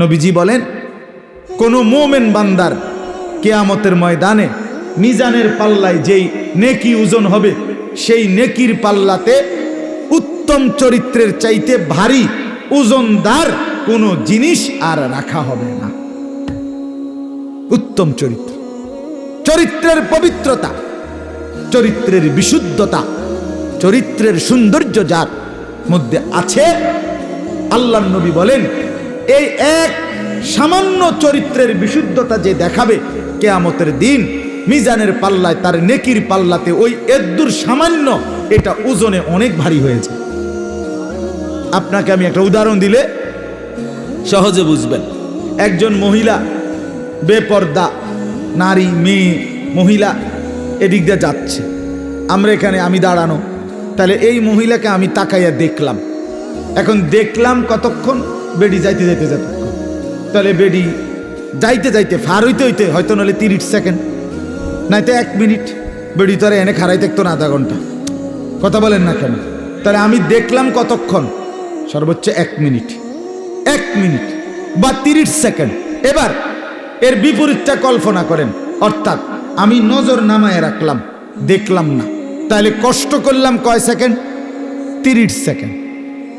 নবীজি বলেন, কোনো মোমেন বান্দার কেয়ামতের ময়দানে মিজানের পাল্লায় যেই নেকি ওজন হবে, সেই নেকির পাল্লাতে উত্তম চরিত্রের চাইতে ভারী ওজনদার কোনো জিনিস আর রাখা হবে না। উত্তম চরিত্র। চরিত্রের পবিত্রতা, চরিত্রের বিশুদ্ধতা, চরিত্রের সৌন্দর্য যার মধ্যে আছে আল্লাহ নবী বলেন এই এক সামান্য চরিত্রের বিশুদ্ধতা যে দেখাবে কেয়ামতের দিন, মিজানের পাল্লায়, তার নেকির পাল্লাতে ওই এদ্দুর সামান্য, এটা ওজনে অনেক ভারী হয়েছে। আপনাকে আমি একটা উদাহরণ দিলে সহজে বুঝবেন। একজন মহিলা, বেপর্দা, নারী, মেয়ে, মহিলা, এদিক দিয়ে যাচ্ছে। আমরা এখানে আমি দাঁড়ানো, তাহলে এই মহিলাকে আমি তাকাইয়া দেখলাম। এখন দেখলাম কতক্ষণ? বেডি যাইতে যাইতে যতক্ষণ তাহলে বেডি যাইতে যাইতে, ফার হইতে হইতে, হয়তো নাহলে তিরিশ সেকেন্ড, নাইতে এক মিনিট বেডি তো এনে খারাই থাকতো না আধা ঘণ্টা। কথা বলেন না কেন? তাহলে আমি দেখলাম কতক্ষণ? সর্বোচ্চ এক মিনিট। এক মিনিট বা তিরিশ সেকেন্ড। এবার এর বিপরীতটা কল্পনা করেন। অর্থাৎ আমি নজর নামায় রাখলাম, দেখলাম না। তাহলে কষ্ট করলাম কয় সেকেন্ড? তিরিশ সেকেন্ড।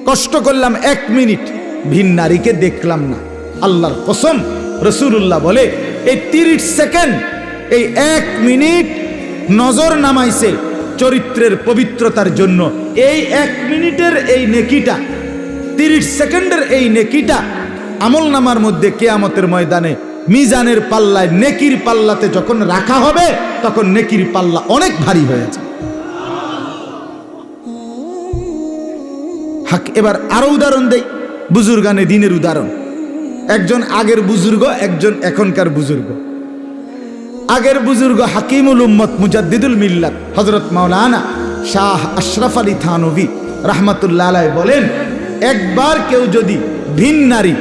কষ্ট করলাম এক মিনিট। ভিন নারীকে দেখলাম না। আল্লাহর কসম রসুল্লাহ বলে, এই তিরিশ সেকেন্ড, এই এক মিনিট নজর নামাইছে চরিত্রের পবিত্রতার জন্য। এই এক মিনিটের এই নেকিটা, তিরিশ সেকেন্ডের এই নেকিটা আমল নামার মধ্যে কেয়ামতের ময়দানে মিজানের পাল্লায় নেকির পাল্লাতে যখন রাখা হবে, তখন নেকির পাল্লা অনেক ভারী হয়েছে হাক, এবার আরও উদাহরণ দেই। বুজুর্গানে দিনের উদাহরণ। একজন আগের বুজুর্গ, একজন এখনকার বুজুর্গ। আগের বুজুর্গ হাকিমুল উম্মত মুজাদ্দিদুল মিল্লাত হজরত মাওলানা শাহ আশরাফ আলী থানবী রাহমাতুল্লাহ আলাই বলেন, একবার কেউ যদি ভিন নারী,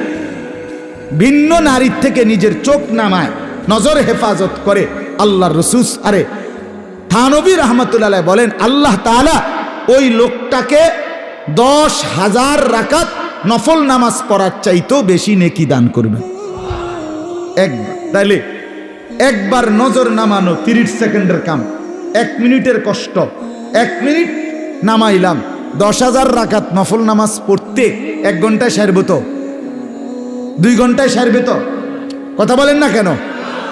ভিন্ন নারীর থেকে নিজের চোখ নামায়, নজর হেফাজত করে আল্লাহ রসুস আরে থানবী রহমতুল্লাহ বলেন, আল্লাহ তাআলা ওই লোকটাকে দশ হাজার রাকাত নফল নামাজ পড়ার চাইতেও বেশি নেকি দান করবেন। একবার তাইলে একবার নজর নামানো তিরিশ সেকেন্ডের কাম, এক মিনিটের কষ্ট, এক মিনিট নামাইলাম, দশ হাজার রাকাত নফল নামাজ পড়তে এক ঘন্টায় সারবে তো? দুই ঘন্টায় সারবে তো? কথা বলেন না কেন?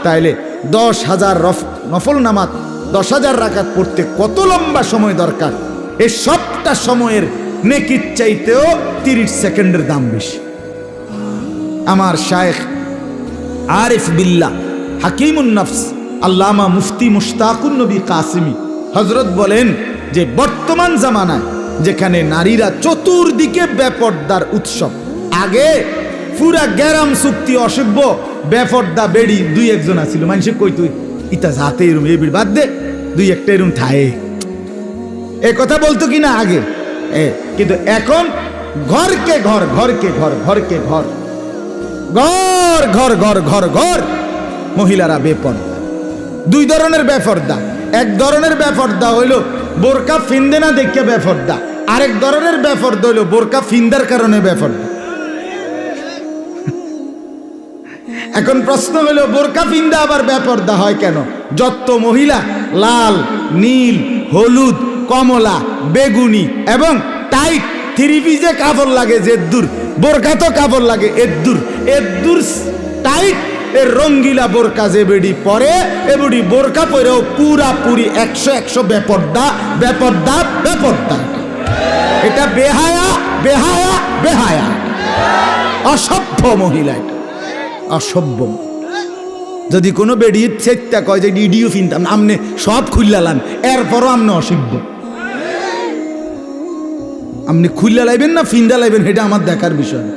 তাইলে দশ হাজার রফ- নফল নামাজ, দশ হাজার রাকাত পড়তে কত লম্বা সময় দরকার? এই সবটা সময়ের নেকির চাইতেও তিরিশ সেকেন্ডের দাম বেশি। আমার শায়েখ আরিফ বিল্লা হাকিমুন নফস আল্লামা মুফতি মুশতাকুন নবী কাসিমি হজরত বলেন যে বর্তমান জামানায় যেখানে নারীরা চতুর্দিকে বেপর্দার উৎসব, আগে পুরা গ্যারাম চুক্তি অসভ্য, বেপর্দা বেড়ি দুই একজন আছিল। মানুষে কই তুই ইতা যাতে এরম এ বাদ দে, দুই একটা এরম থায়ে এ কথা বলতো কিনা আগে? কিন্তু এখন ঘরকে ঘর ঘরকে ঘর ঘরকে ঘর। ঘর ঘর ঘর ঘর ঘর, মহিলারা বেপর্দা দুই ধরনের বেপর্দা এক ধরনের বেপর্দা হইল বোরকা ফিন্দে না দেখে বেপর্দা আরেক ধরনের বেপর্দা হইল বোরকা ফিন্দার কারণে বেপর্দা এখন প্রশ্ন হলো বোরকা ফিন্দা আবার বেপর্দা হয় কেন? যত মহিলা লাল, নীল, হলুদ কমলা, বেগুনি এবং টাইট থ্রি পিসে কাপড় লাগে জেদ্দুর বোরকা তো কাপড় লাগে এদ্দুর। এদ্দুর টাইট এর রঙ্গিলা বোরকা যে বেডি পরে এ বেডি বোরকা পরেও পুরা পুরি একশো একশো বেপর্দা বেপর্দা বেপর্দা। এটা বেহায়া বেহায়া বেহায়া। অসভ্য মহিলা এটা। অসভ্য। যদি কোনো বেডি চেষ্টা কয় যে, ইডিও ফিনতাম, আমনে সব খুললালান এরপরও আমনে অসভ্য আপনি খুললা লাইবেন না, ফিন্দা লাইবেন, এটা আমার দেখার বিষয়।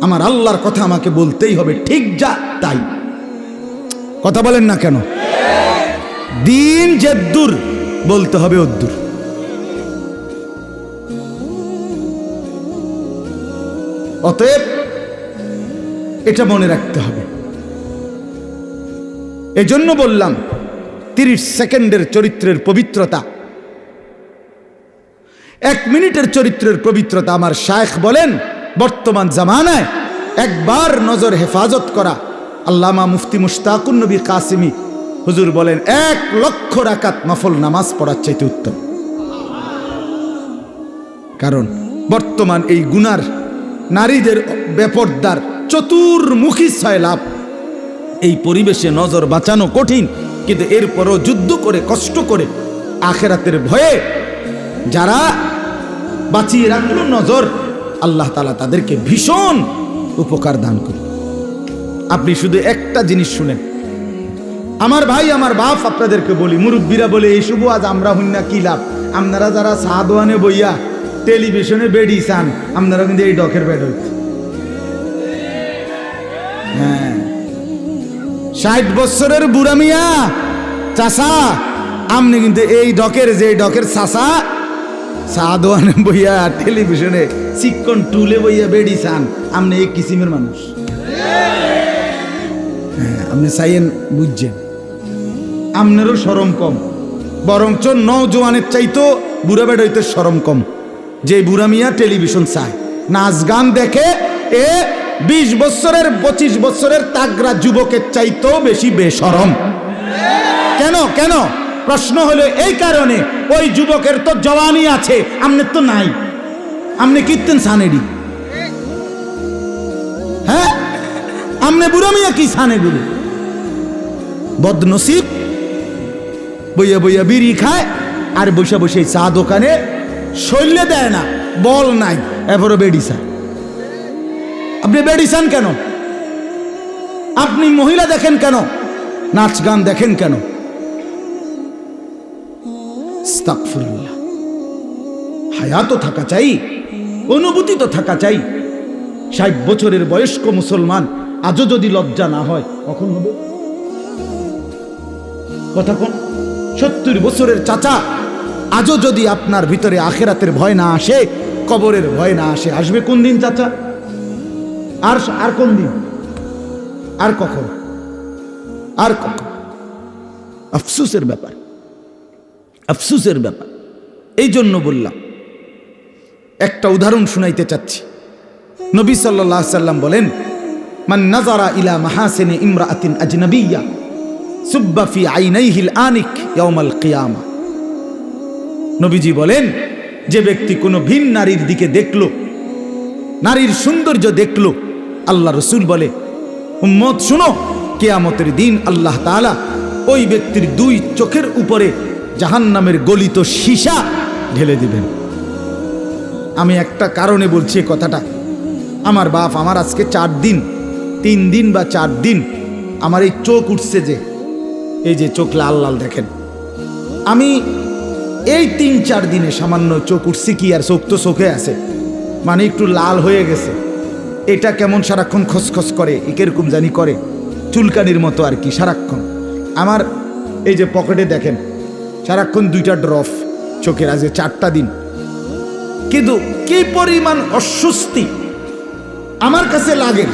আমার আল্লাহর কথা আমাকে বলতেই হবে, ঠিক যা তাই। কথা বলেন না কেন? দিন যেদ্দুর বলতে হবে অদ্দুর অতএব, এটা মনে রাখতে হবে। এজন্য বললাম, তিরিশ সেকেন্ডের চরিত্রের পবিত্রতা এক মিনিটের চরিত্রের পবিত্রতা আমার শায়েখ বলেন, বর্তমান জামানায় একবার নজর হেফাজত করা। আল্লামা মুফতি মুশতাকুন নবী কাসিমি হুজুর বলেন, এক লক্ষ রাকাত নফল নামাজ পড়ার চাইতে উত্তম। কারণ বর্তমান এই গুনার নারীদের বেপর্দার চতুর্মুখী ছয় লাভ এই পরিবেশে নজর বাঁচানো কঠিন, কিন্তু এরপরও যুদ্ধ করে, কষ্ট করে আখেরাতের ভয়ে যারা বাঁচিয়ে রাখল নজর, আল্লাহ তালা তাদেরকে ভীষণ উপকার দান করে আপনি শুধু একটা জিনিস শুনেন। আমার ভাই, আমার বাপ, আপনাদেরকে বলি, মুরব্বীরা বলে এই শুভ আজ আমরা হই না, কি লাভ? আপনারা যারা সাদওয়ানে বইয়া টেলিভিশনে বেডি চান, আপনারা কিন্তু এই ডকের বেড হইতে। হ্যাঁ। ষাট বছরের বুড়া মিয়া চাষা আপনি কিন্তু এই ডকের, যে ডকের চাষা সাদওয়ানে বইয়া টেলিভিশনে চিকন টুলে বইয়া বেডি চান। আপনি এই কিসিমের মানুষ। হ্যাঁ আপনি চাইয়েন বুঝছেন। আপনারও সরম কম। বরঞ্চ নৌজওয়ানের চাইতো বুড়া বেড হইতে সরম কম। যে বুড়া মিয়া টেলিভিশন চায়, নাচ গান দেখে এ বিশ বছরের, পঁচিশ বছরের তাগরা যুবকের চাইতেও বেশি বেসরম কেন কেন? প্রশ্ন হলো, এই কারণে ওই যুবকের তো জওয়ানি আছে আমনের তো নাই। আমনে কীর্তেন সানেডি হ্যাঁ? আমনে বুড়ো মিয়া কি সানে গুরু বদনসিব। বইয়া বইয়া বিড়ি খায়, আর বসে বসে চা দোকানে শৈল্যে দেয় না, বল নাই এরপরে বেডিসান আপনি বেডিসান কেন? আপনি মহিলা দেখেন কেন? নাচ গান দেখেন কেন? হায়া তো থাকা চাই অনুভূতি তো থাকা চাই। ষাট বছরের বয়স্ক মুসলমান আজও যদি লজ্জা না হয়, কখন হবে? কথা কোন, সত্তর বছরের চাচা আজও যদি আপনার ভিতরে আখেরাতের ভয় না আসে, কবরের ভয় না আসে, আসবে কোন দিন চাচা? আর আর কোন দিন? আর কখন? আর কখন? আফসুসের ব্যাপার। আফসুসের ব্যাপার। এই জন্য বললাম, একটা উদাহরণ শুনাইতে চাচ্ছি। নবী সাল্লাহ সাল্লাম বলেন, মান নাজারা ইলা মাহাসিনে ইমরাআতিন আজনাবিয়্যা, সুব্বা ফি আইনাইহিল আনিক ইয়াউমাল কিয়ামা। নবীজি বলেন, যে ব্যক্তি কোনো ভিন নারীর দিকে দেখল, নারীর সৌন্দর্য দেখল, আল্লাহ রসুল বলে, উম্মত, শুনো, কেয়ামতের দিন আল্লাহ তাআলা ওই ব্যক্তির দুই চোখের উপরে জাহান্নামের গলিত সীসা ঢেলে দিবেন। আমি একটা কারণে বলছি কথাটা। আমার বাপ আমার আজকে চার দিন, তিন দিন বা চার দিন আমার এই চোখ উঠছে যে, এই যে চোখ লাল লাল দেখেন। আমি এই তিন চার দিনে সামান্য চোখ উঠছি কি আর চোখ তো চোখে আছে মানে একটু লাল হয়ে গেছে। এটা কেমন সারাক্ষণ খসখস করে এরকম জানি করে, চুলকানির মতো আর কি সারাক্ষণ। আমার এই যে পকেটে দেখেন সারাক্ষণ দুইটা ড্রপ চোখের আজকে চারটা দিন। কিন্তু কি পরিমাণ অস্বস্তি আমার কাছে লাগে।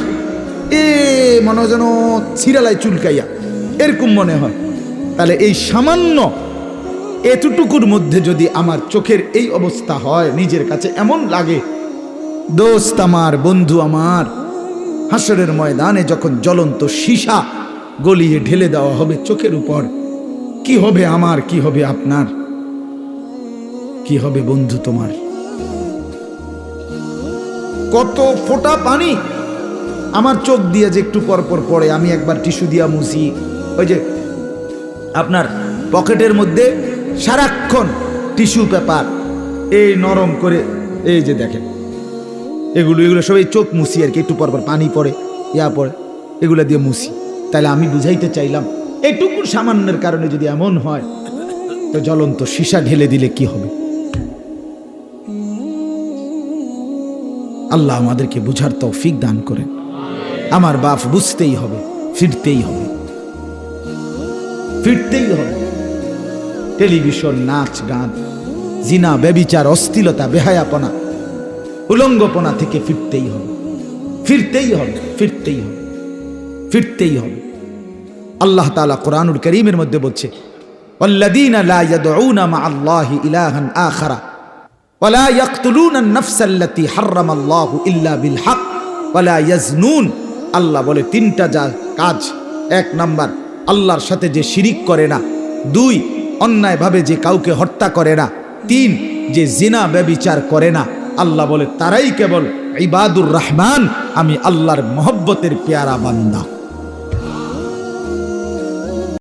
এ, মনে যেন ছিরালায় চুলকাইয়া, এরকম মনে হয়। তাহলে এই সামান্য এতটুকুর মধ্যে যদি আমার চোখের এই অবস্থা হয়, নিজের কাছে এমন লাগে, দোস্ত আমার, বন্ধু আমার, হাসরের ময়দানে যখন জ্বলন্ত সীসা গলিয়ে ঢেলে দেওয়া হবে চোখের উপর কি হবে আমার, কি হবে আপনার? কি হবে বন্ধু তোমার? কত ফোঁটা পানি আমার চোখ দিয়ে যে একটু পর পর পড়ে। আমি একবার টিস্যু দিয়া মুছি। ওই যে আপনার পকেটের মধ্যে সারাক্ষণ টিস্যু পেপার, এই নরম করে, এই যে দেখেন। এগুলো এগুলো সবাই চোখ মুছি আর কি। একটু পর পর পানি পড়ে, ইয়া পড়ে, এগুলো দিয়ে মুছি। তাহলে আমি বুঝাইতে চাইলাম এইটুকুর সামান্যের কারণে যদি এমন হয়, তো জ্বলন্ত সীসা ঢেলে দিলে কি হবে? আল্লাহ আমাদেরকে বুঝার তৌফিক দান করেন। আমার বাপ বুঝতেই হবে, ফিরতেই হবে। ফিরতেই হবে। টেলিভিশন, নাচ, গান, জিনা, ব্যবিচার, অস্থিলতা, বেহায়াপনা, উলঙ্গপনা থেকে ফিরতেই হবে। ফিরতেই হবে ফিরতেই হবে। ফিরতেই হবে। আল্লাহ তালা কোরআনুল করিমের মধ্যে বলছে আল্লাহ বলে, তিনটা যা কাজ, এক নম্বর, আল্লাহর সাথে যে শিরিক করে না, দুই, অন্যায়ভাবে যে কাউকে হত্যা করে না, তিন, যে জিনা ব্যবিচার করে না। আল্লাহ বলে, তারাই কেবল ইবাদুর রহমান, আমি আল্লাহর মহব্বতের পেয়ারা বান্দা।